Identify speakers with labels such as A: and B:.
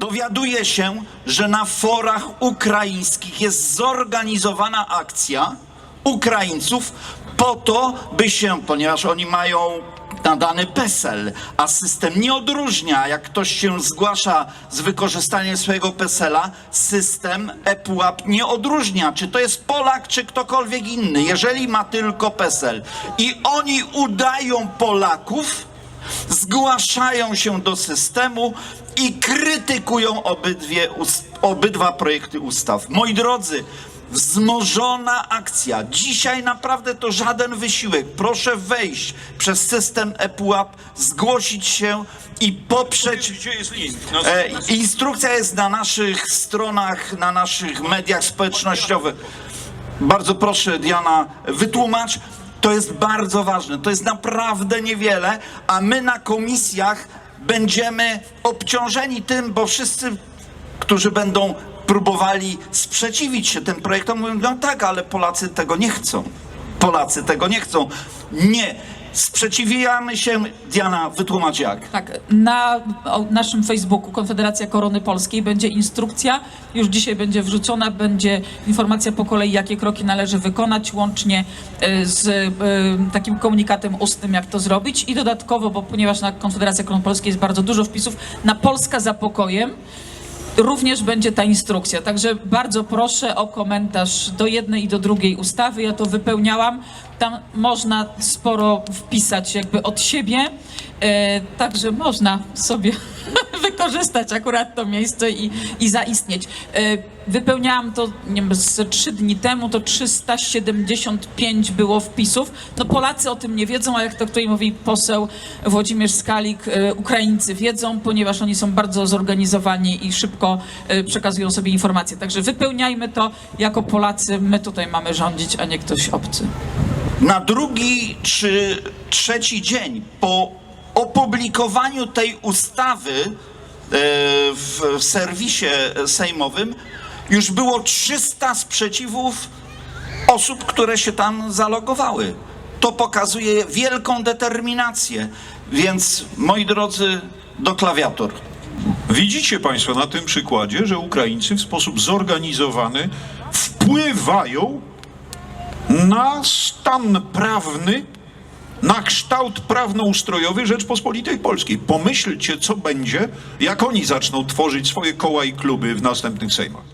A: dowiaduję się, że na forach ukraińskich jest zorganizowana akcja Ukraińców po to, by się, ponieważ oni mają nadany PESEL, a system nie odróżnia, jak ktoś się zgłasza z wykorzystaniem swojego PESEL-a, system ePUAP nie odróżnia, czy to jest Polak, czy ktokolwiek inny, jeżeli ma tylko PESEL. I oni udają Polaków, zgłaszają się do systemu i krytykują obydwie, obydwa projekty ustaw. Moi drodzy, wzmożona akcja. Dzisiaj naprawdę to żaden wysiłek. Proszę wejść przez system ePUAP, zgłosić się i poprzeć
B: Gdzie jest link? Na,
A: E, instrukcja jest na naszych stronach, na naszych mediach społecznościowych. Bardzo proszę, Diana, wytłumacz. To jest bardzo ważne. To jest naprawdę niewiele, a my na komisjach będziemy obciążeni tym, bo wszyscy, którzy będą próbowali sprzeciwić się tym projektom, mówią, no tak, ale Polacy tego nie chcą. Polacy tego nie chcą. Nie. Sprzeciwiamy się, Diana, wytłumacz jak.
C: Tak, na naszym Facebooku Konfederacja Korony Polskiej będzie instrukcja, już dzisiaj będzie wrzucona, będzie informacja po kolei, jakie kroki należy wykonać, łącznie e, z e, takim komunikatem ustnym, jak to zrobić. I dodatkowo, bo ponieważ na Konfederacja Korony Polskiej jest bardzo dużo wpisów, na Polska za pokojem również będzie ta instrukcja. Także bardzo proszę o komentarz do jednej i do drugiej ustawy. Ja to wypełniałam. Tam można sporo wpisać jakby od siebie. E, także można sobie wykorzystać akurat to miejsce i, i zaistnieć. E, wypełniałam to nie wiem, z trzy dni temu, to 375 było wpisów. No Polacy o tym nie wiedzą, a jak to tutaj mówi poseł Włodzimierz Skalik, e, Ukraińcy wiedzą, ponieważ oni są bardzo zorganizowani i szybko e, przekazują sobie informacje. Także wypełniajmy to jako Polacy, my tutaj mamy rządzić, a nie ktoś obcy.
A: Na drugi czy trzeci dzień po opublikowaniu tej ustawy w, w serwisie sejmowym już było 300 sprzeciwów osób, które się tam zalogowały. To pokazuje wielką determinację. Więc moi drodzy, do klawiatur.
B: widzicie Państwo na tym przykładzie, że Ukraińcy w sposób zorganizowany wpływają na stan prawny, na kształt prawnoustrojowy Rzeczpospolitej Polskiej. Pomyślcie, co będzie, jak oni zaczną tworzyć swoje koła i kluby w następnych sejmach.